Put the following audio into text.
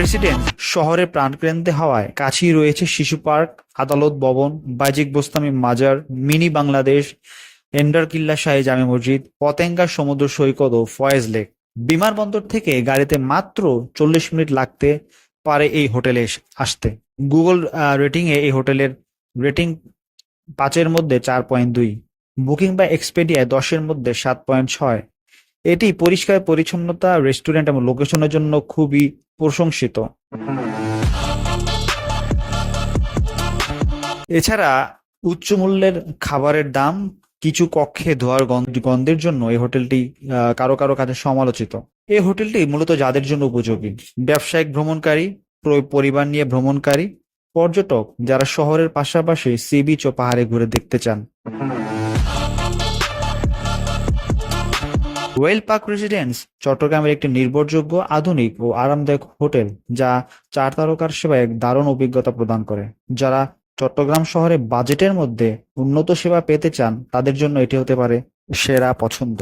Residence শহরের প্রাণকেন্দ্রে হওয়ায়। কাছেই রয়েছে শিশু পার্ক, আদালত ভবন, বাজিক বোস্তামি মাজার, মিনি বাংলাদেশ, এন্ডার কিল্লা শাহী জামে মসজিদ, পতেঙ্গা সমুদ্র সৈকত ও ফয়েজ লেক। বিমানবন্দর থেকে গাড়িতে মাত্র চল্লিশ মিনিট লাগতে পারে এই হোটেলে আসতে। গুগল রেটিং এ এই হোটেলের রেটিং পাঁচের মধ্যে চার পয়েন্ট দুই। বুকিং বা এক্সপেডিয়ায় দশের মধ্যে সাত পয়েন্ট ছয়। এটি পরিষ্কার পরিচ্ছন্নতা রেস্টুরেন্ট এবং লোকেশনের জন্য খুবই প্রশংসিত। এছাড়া উচ্চ মূল্যের খাবারের দাম কিছু কক্ষে ধোয়ার গন্ধ- গন্ধের জন্য এই হোটেলটি কারও কারও কাছে সমালোচিত। এই হোটেলটি মূলত যাদের জন্য উপযোগী। ব্যবসায়িক ভ্রমণকারী পরিবার নিয়ে ভ্রমণকারী, পর্যটক যারা শহরের পাশাপাশি সি বিচ ও পাহাড়ে ঘুরে দেখতে চান। ওয়েল পার্ক রেসিডেন্স চট্টগ্রামের একটি নির্ভরযোগ্য, আধুনিক ও আরামদায়ক হোটেল যা চার তারকার সেবায় এক দারুণ অভিজ্ঞতা প্রদান করে। যারা চট্টগ্রাম শহরে বাজেটের মধ্যে উন্নত সেবা পেতে চান, তাদের জন্য এটি হতে পারে সেরা পছন্দ।